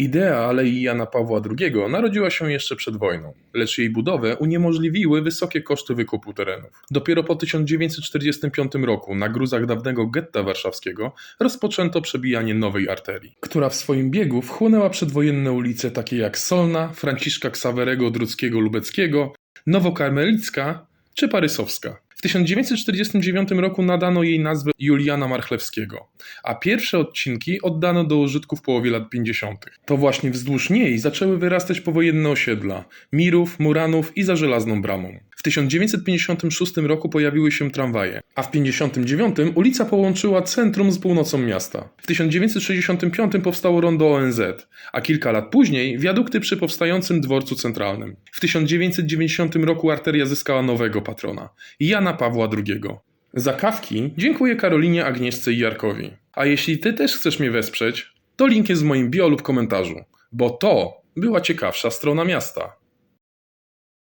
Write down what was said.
Idea Alei Jana Pawła II narodziła się jeszcze przed wojną, lecz jej budowę uniemożliwiły wysokie koszty wykupu terenów. Dopiero po 1945 roku na gruzach dawnego getta warszawskiego rozpoczęto przebijanie nowej arterii, która w swoim biegu wchłonęła przedwojenne ulice takie jak Solna, Franciszka Ksawerego Druckiego-Lubeckiego, Nowokarmelicka czy Parysowska. W 1949 roku nadano jej nazwę Juliana Marchlewskiego, a pierwsze odcinki oddano do użytku w połowie lat 50. To właśnie wzdłuż niej zaczęły wyrastać powojenne osiedla Mirów, Muranów i za Żelazną Bramą. W 1956 roku pojawiły się tramwaje, a w 1959 ulica połączyła centrum z północą miasta. W 1965 powstało rondo ONZ, a kilka lat później wiadukty przy powstającym dworcu centralnym. W 1990 roku arteria zyskała nowego patrona Jana Pawła II. Za kawki dziękuję Karolinie, Agnieszce i Jarkowi. A jeśli ty też chcesz mnie wesprzeć, to link jest w moim bio lub komentarzu, bo to była ciekawsza strona miasta.